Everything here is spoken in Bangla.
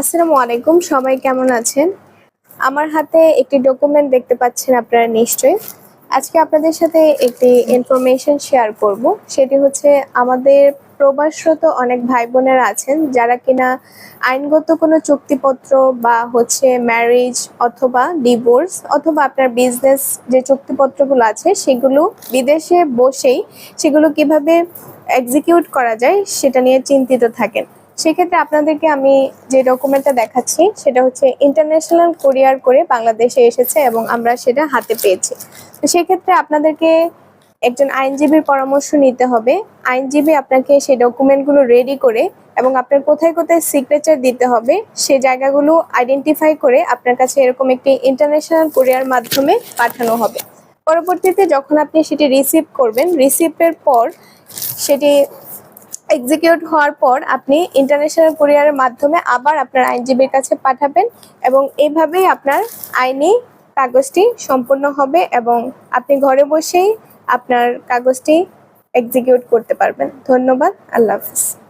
আসসালামু আলাইকুম, সবাই কেমন আছেন? আমার হাতে একটি ডকুমেন্ট দেখতে পাচ্ছেন আপনারা নিশ্চয়ই। আজকে আপনাদের সাথে একটি ইনফরমেশন শেয়ার করব। সেটি হচ্ছে আমাদের প্রবাসরত অনেক ভাই বোনেরা আছেন যারা কিনা আইনগত কোনো চুক্তিপত্র বা হচ্ছে ম্যারেজ অথবা ডিভোর্স অথবা আপনার বিজনেস যে চুক্তিপত্রগুলো আছে, সেগুলো বিদেশে বসেই সেগুলো কীভাবে এক্সিকিউট করা যায়, সেটা নিয়ে চিন্তিত থাকেন। সেক্ষেত্রে আপনাদেরকে আমি যে ডকুমেন্টটা দেখাচ্ছি, সেটা হচ্ছে ইন্টারন্যাশনাল কোরিয়ার করে বাংলাদেশে এসেছে এবং আমরা সেটা হাতে পেয়েছি। তো সেক্ষেত্রে আপনাদেরকে একজন আইনজীবীর পরামর্শ নিতে হবে। আইনজীবী আপনাকে সেই ডকুমেন্টগুলো রেডি করে এবং আপনার কোথায় কোথায় সিগনেচার দিতে হবে, সে জায়গাগুলো আইডেন্টিফাই করে আপনার কাছে এরকম একটি ইন্টারন্যাশনাল কোরিয়ার মাধ্যমে পাঠানো হবে। পরবর্তীতে যখন আপনি সেটি রিসিভ করবেন রিসিভের পর সেটি এক্সিকিউট হওয়ার পর আপনি ইন্টারন্যাশনাল কুরিয়ারের মাধ্যমে আবার আপনার আইনজীবীর কাছে পাঠাবেন এবং এইভাবেই আপনার আইনি কাগজটি সম্পূর্ণ হবে এবং আপনি ঘরে বসেই আপনার কাগজটি এক্সিকিউট করতে পারবেন। ধন্যবাদ। আল্লাহ হাফিজ।